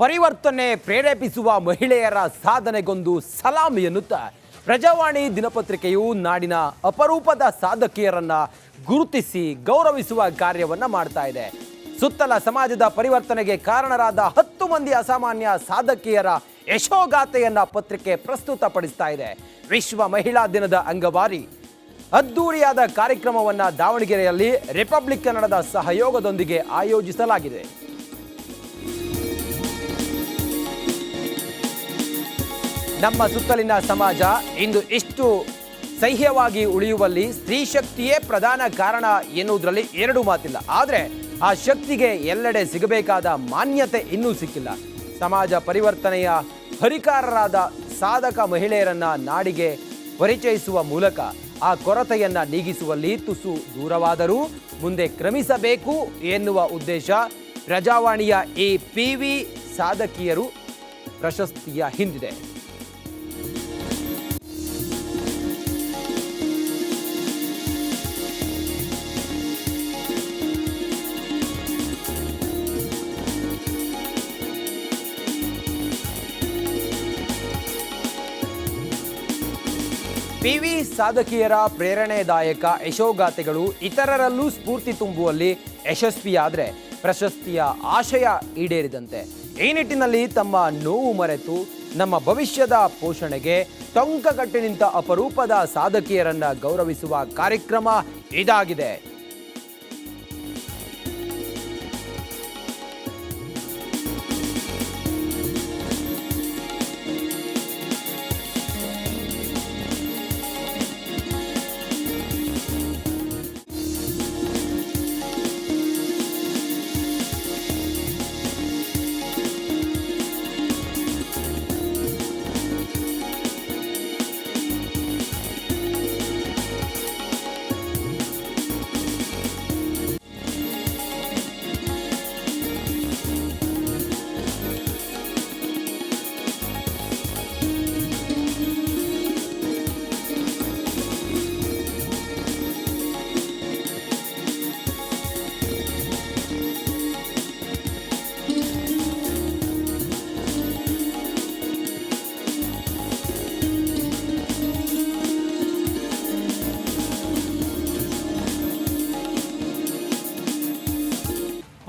ಪರಿವರ್ತನೆ ಪ್ರೇರೇಪಿಸುವ ಮಹಿಳೆಯರ ಸಾಧನೆಗೊಂದು ಸಲಾಂ ಎನ್ನುತ್ತಾ ಪ್ರಜಾವಾಣಿ ದಿನಪತ್ರಿಕೆಯು ನಾಡಿನ ಅಪರೂಪದ ಸಾಧಕಿಯರನ್ನ ಗುರುತಿಸಿ ಗೌರವಿಸುವ ಕಾರ್ಯವನ್ನ ಮಾಡ್ತಾ ಇದೆ. ಸುತ್ತಲ ಸಮಾಜದ ಪರಿವರ್ತನೆಗೆ ಕಾರಣರಾದ ಹತ್ತು ಮಂದಿ ಅಸಾಮಾನ್ಯ ಸಾಧಕಿಯರ ಯಶೋಗಾಥೆಯನ್ನ ಪತ್ರಿಕೆ ಪ್ರಸ್ತುತಪಡಿಸ್ತಾ ಇದೆ. ವಿಶ್ವ ಮಹಿಳಾ ದಿನದ ಅಂಗವಾಗಿ ಅದ್ದೂರಿಯಾದ ಕಾರ್ಯಕ್ರಮವನ್ನ ದಾವಣಗೆರೆಯಲ್ಲಿ ರಿಪಬ್ಲಿಕ್ ಕನ್ನಡದ ಸಹಯೋಗದೊಂದಿಗೆ ಆಯೋಜಿಸಲಾಗಿದೆ. ನಮ್ಮ ಸುತ್ತಲಿನ ಸಮಾಜ ಇಂದು ಇಷ್ಟು ಸಹ್ಯವಾಗಿ ಉಳಿಯುವಲ್ಲಿ ಸ್ತ್ರೀ ಶಕ್ತಿಯೇ ಪ್ರಧಾನ ಕಾರಣ ಎನ್ನುವುದರಲ್ಲಿ ಎರಡು ಮಾತಿಲ್ಲ. ಆದರೆ ಆ ಶಕ್ತಿಗೆ ಎಲ್ಲೆಡೆ ಸಿಗಬೇಕಾದ ಮಾನ್ಯತೆ ಇನ್ನೂ ಸಿಕ್ಕಿಲ್ಲ. ಸಮಾಜ ಪರಿವರ್ತನೆಯ ಹರಿಕಾರರಾದ ಸಾಧಕ ಮಹಿಳೆಯರನ್ನ ನಾಡಿಗೆ ಪರಿಚಯಿಸುವ ಮೂಲಕ ಆ ಕೊರತೆಯನ್ನು ನೀಗಿಸುವಲ್ಲಿ ತುಸು ದೂರವಾದರೂ ಮುಂದೆ ಕ್ರಮಿಸಬೇಕು ಎನ್ನುವ ಉದ್ದೇಶ ಪ್ರಜಾವಾಣಿಯ ಈ ಪಿ ವಿ ಸಾಧಕಿಯರು ಪ್ರಶಸ್ತಿಯ ಹಿಂದಿದೆ. ಪಿ ವಿ ಸಾಧಕಿಯರ ಪ್ರೇರಣೆದಾಯಕ ಯಶೋಗಾಥೆಗಳು ಇತರರಲ್ಲೂ ಸ್ಫೂರ್ತಿ ತುಂಬುವಲ್ಲಿ ಯಶಸ್ವಿಯಾದರೆ ಪ್ರಶಸ್ತಿಯ ಆಶಯ ಈಡೇರಿದಂತೆ. ಈ ನಿಟ್ಟಿನಲ್ಲಿ ತಮ್ಮ ನೋವು ಮರೆತು ನಮ್ಮ ಭವಿಷ್ಯದ ಪೋಷಣೆಗೆ ಟೊಂಕಗಟ್ಟಿ ನಿಂತ ಅಪರೂಪದ ಸಾಧಕಿಯರನ್ನ ಗೌರವಿಸುವ ಕಾರ್ಯಕ್ರಮ ಇದಾಗಿದೆ.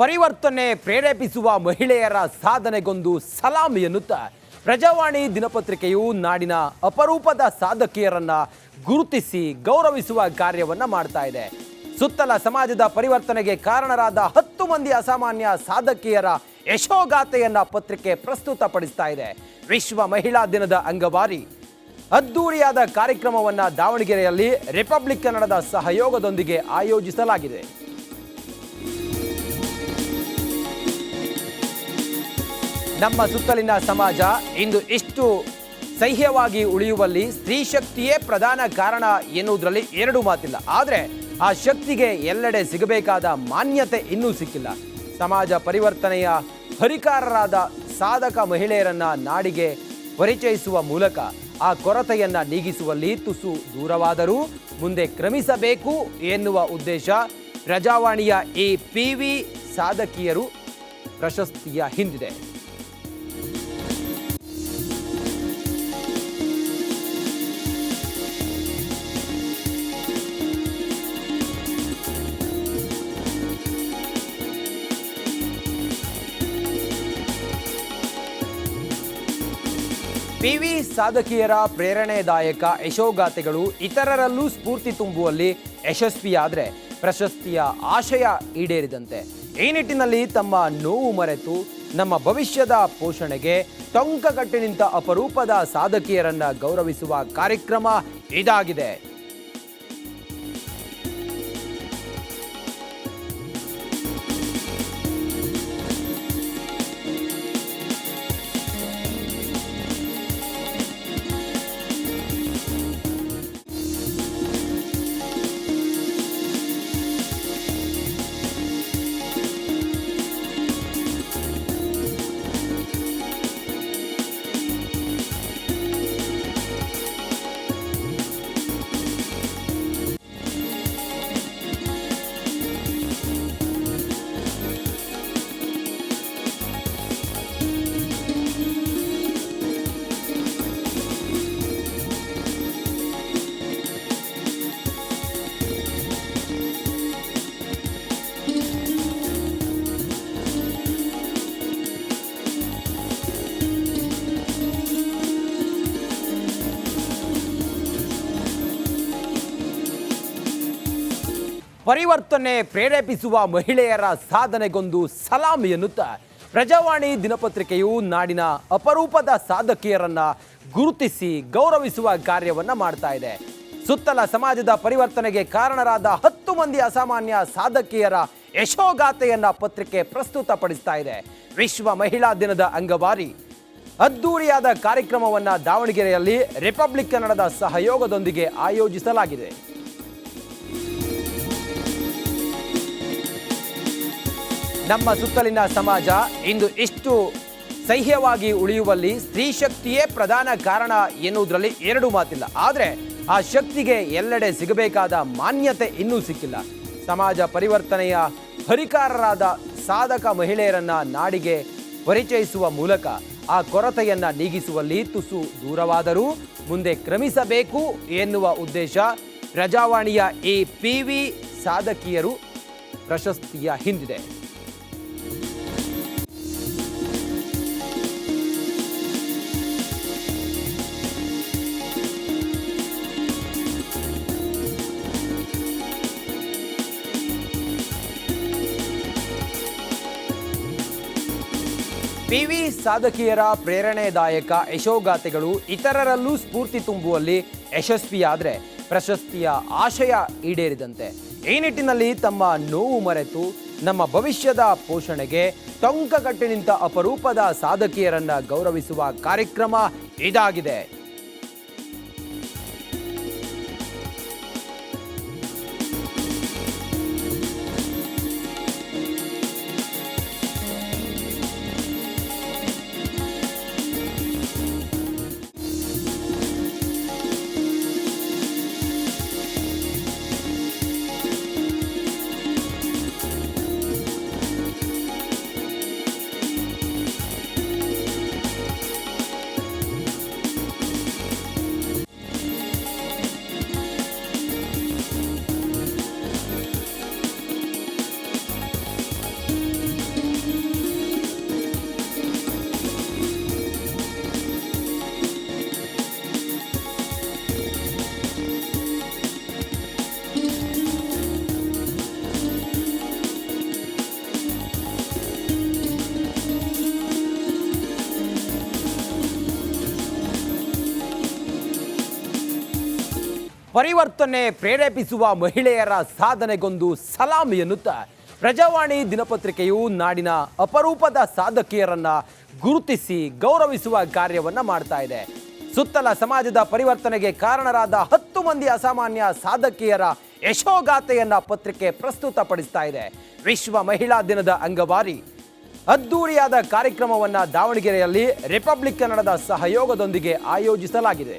ಪರಿವರ್ತನೆ ಪ್ರೇರೇಪಿಸುವ ಮಹಿಳೆಯರ ಸಾಧನೆಗೊಂದು ಸಲಾಂ ಎನ್ನುತ್ತಾ ಪ್ರಜಾವಾಣಿ ದಿನಪತ್ರಿಕೆಯು ನಾಡಿನ ಅಪರೂಪದ ಸಾಧಕಿಯರನ್ನ ಗುರುತಿಸಿ ಗೌರವಿಸುವ ಕಾರ್ಯವನ್ನ ಮಾಡ್ತಾ ಇದೆ. ಸುತ್ತಲ ಸಮಾಜದ ಪರಿವರ್ತನೆಗೆ ಕಾರಣರಾದ ಹತ್ತು ಮಂದಿ ಅಸಾಮಾನ್ಯ ಸಾಧಕಿಯರ ಯಶೋಗಾಥೆಯನ್ನ ಪತ್ರಿಕೆ ಪ್ರಸ್ತುತಪಡಿಸ್ತಾ ಇದೆ. ವಿಶ್ವ ಮಹಿಳಾ ದಿನದ ಅಂಗವಾಗಿ ಅದ್ದೂರಿಯಾದ ಕಾರ್ಯಕ್ರಮವನ್ನು ದಾವಣಗೆರೆಯಲ್ಲಿ ರಿಪಬ್ಲಿಕ್ ಕನ್ನಡದ ಸಹಯೋಗದೊಂದಿಗೆ ಆಯೋಜಿಸಲಾಗಿದೆ. ನಮ್ಮ ಸುತ್ತಲಿನ ಸಮಾಜ ಇಂದು ಇಷ್ಟು ಸಹ್ಯವಾಗಿ ಉಳಿಯುವಲ್ಲಿ ಸ್ತ್ರೀ ಶಕ್ತಿಯೇ ಪ್ರಧಾನ ಕಾರಣ ಎನ್ನುವುದರಲ್ಲಿ ಎರಡು ಮಾತಿಲ್ಲ. ಆದರೆ ಆ ಶಕ್ತಿಗೆ ಎಲ್ಲೆಡೆ ಸಿಗಬೇಕಾದ ಮಾನ್ಯತೆ ಇನ್ನೂ ಸಿಕ್ಕಿಲ್ಲ. ಸಮಾಜ ಪರಿವರ್ತನೆಯ ಹರಿಕಾರರಾದ ಸಾಧಕ ಮಹಿಳೆಯರನ್ನ ನಾಡಿಗೆ ಪರಿಚಯಿಸುವ ಮೂಲಕ ಆ ಕೊರತೆಯನ್ನ ನೀಗಿಸುವಲ್ಲಿ ತುಸು ದೂರವಾದರೂ ಮುಂದೆ ಕ್ರಮಿಸಬೇಕು ಎನ್ನುವ ಉದ್ದೇಶ ಪ್ರಜಾವಾಣಿಯ ಈ ಪಿ ವಿ ಸಾಧಕಿಯರು ಪ್ರಶಸ್ತಿಯ ಹಿಂದಿದೆ. ಪಿ ವಿ ಸಾಧಕಿಯರ ಪ್ರೇರಣೆದಾಯಕ ಯಶೋಗಾಥೆಗಳು ಇತರರಲ್ಲೂ ಸ್ಫೂರ್ತಿ ತುಂಬುವಲ್ಲಿ ಯಶಸ್ವಿಯಾದರೆ ಪ್ರಶಸ್ತಿಯ ಆಶಯ ಈಡೇರಿದಂತೆ. ಈ ನಿಟ್ಟಿನಲ್ಲಿ ತಮ್ಮ ನೋವು ಮರೆತು ನಮ್ಮ ಭವಿಷ್ಯದ ಪೋಷಣೆಗೆ ಟೊಂಕಗಟ್ಟಿ ನಿಂತ ಅಪರೂಪದ ಸಾಧಕಿಯರನ್ನ ಗೌರವಿಸುವ ಕಾರ್ಯಕ್ರಮ ಇದಾಗಿದೆ. ಪರಿವರ್ತನೆ ಪ್ರೇರೇಪಿಸುವ ಮಹಿಳೆಯರ ಸಾಧನೆಗೊಂದು ಸಲಾಂ ಎನ್ನುತ್ತಾ ಪ್ರಜಾವಾಣಿ ದಿನಪತ್ರಿಕೆಯು ನಾಡಿನ ಅಪರೂಪದ ಸಾಧಕಿಯರನ್ನ ಗುರುತಿಸಿ ಗೌರವಿಸುವ ಕಾರ್ಯವನ್ನು ಮಾಡ್ತಾ ಇದೆ. ಸುತ್ತಲ ಸಮಾಜದ ಪರಿವರ್ತನೆಗೆ ಕಾರಣರಾದ ಹತ್ತು ಮಂದಿ ಅಸಾಮಾನ್ಯ ಸಾಧಕಿಯರ ಯಶೋಗಾಥೆಯನ್ನ ಪತ್ರಿಕೆ ಪ್ರಸ್ತುತಪಡಿಸ್ತಾ ಇದೆ. ವಿಶ್ವ ಮಹಿಳಾ ದಿನದ ಅಂಗವಾಗಿ ಅದ್ದೂರಿಯಾದ ಕಾರ್ಯಕ್ರಮವನ್ನು ದಾವಣಗೆರೆಯಲ್ಲಿ ರಿಪಬ್ಲಿಕ್ ಕನ್ನಡದ ಸಹಯೋಗದೊಂದಿಗೆ ಆಯೋಜಿಸಲಾಗಿದೆ. ನಮ್ಮ ಸುತ್ತಲಿನ ಸಮಾಜ ಇಂದು ಇಷ್ಟು ಸಹ್ಯವಾಗಿ ಉಳಿಯುವಲ್ಲಿ ಸ್ತ್ರೀ ಶಕ್ತಿಯೇ ಪ್ರಧಾನ ಕಾರಣ ಎನ್ನುವುದರಲ್ಲಿ ಎರಡು ಮಾತಿಲ್ಲ. ಆದರೆ ಆ ಶಕ್ತಿಗೆ ಎಲ್ಲೆಡೆ ಸಿಗಬೇಕಾದ ಮಾನ್ಯತೆ ಇನ್ನೂ ಸಿಕ್ಕಿಲ್ಲ. ಸಮಾಜ ಪರಿವರ್ತನೆಯ ಹರಿಕಾರರಾದ ಸಾಧಕ ಮಹಿಳೆಯರನ್ನ ನಾಡಿಗೆ ಪರಿಚಯಿಸುವ ಮೂಲಕ ಆ ಕೊರತೆಯನ್ನ ನೀಗಿಸುವಲ್ಲಿ ತುಸು ದೂರವಾದರೂ ಮುಂದೆ ಕ್ರಮಿಸಬೇಕು ಎನ್ನುವ ಉದ್ದೇಶ ಪ್ರಜಾವಾಣಿಯ ಈ ಪಿ ವಿ ಸಾಧಕಿಯರು ಪ್ರಶಸ್ತಿಯ ಹಿಂದಿದೆ. ಪಿವಿ ಸಾಧಕಿಯರ ಪ್ರೇರಣೆದಾಯಕ ಯಶೋಗಾಥೆಗಳು ಇತರರಲ್ಲೂ ಸ್ಫೂರ್ತಿ ತುಂಬುವಲ್ಲಿ ಯಶಸ್ವಿಯಾದರೆ ಪ್ರಶಸ್ತಿಯ ಆಶಯ ಈಡೇರಿದಂತೆ. ಈ ನಿಟ್ಟಿನಲ್ಲಿ ತಮ್ಮ ನೋವು ಮರೆತು ನಮ್ಮ ಭವಿಷ್ಯದ ಪೋಷಣೆಗೆ ಟೊಂಕಗಟ್ಟಿ ನಿಂತ ಅಪರೂಪದ ಸಾಧಕಿಯರನ್ನ ಗೌರವಿಸುವ ಕಾರ್ಯಕ್ರಮ ಇದಾಗಿದೆ. ಪರಿವರ್ತನೆ ಪ್ರೇರೇಪಿಸುವ ಮಹಿಳೆಯರ ಸಾಧನೆಗೊಂದು ಸಲಾಂ ಎನ್ನುತ್ತಾ ಪ್ರಜಾವಾಣಿ ದಿನಪತ್ರಿಕೆಯು ನಾಡಿನ ಅಪರೂಪದ ಸಾಧಕಿಯರನ್ನ ಗುರುತಿಸಿ ಗೌರವಿಸುವ ಕಾರ್ಯವನ್ನು ಮಾಡ್ತಾ ಇದೆ. ಸುತ್ತಲ ಸಮಾಜದ ಪರಿವರ್ತನೆಗೆ ಕಾರಣರಾದ ಹತ್ತು ಮಂದಿ ಅಸಾಮಾನ್ಯ ಸಾಧಕಿಯರ ಯಶೋಗಾಥೆಯನ್ನ ಪತ್ರಿಕೆ ಪ್ರಸ್ತುತಪಡಿಸ್ತಾ ಇದೆ. ವಿಶ್ವ ಮಹಿಳಾ ದಿನದ ಅಂಗವಾಗಿ ಅದ್ದೂರಿಯಾದ ಕಾರ್ಯಕ್ರಮವನ್ನ ದಾವಣಗೆರೆಯಲ್ಲಿ ರಿಪಬ್ಲಿಕ್ ಕನ್ನಡದ ಸಹಯೋಗದೊಂದಿಗೆ ಆಯೋಜಿಸಲಾಗಿದೆ.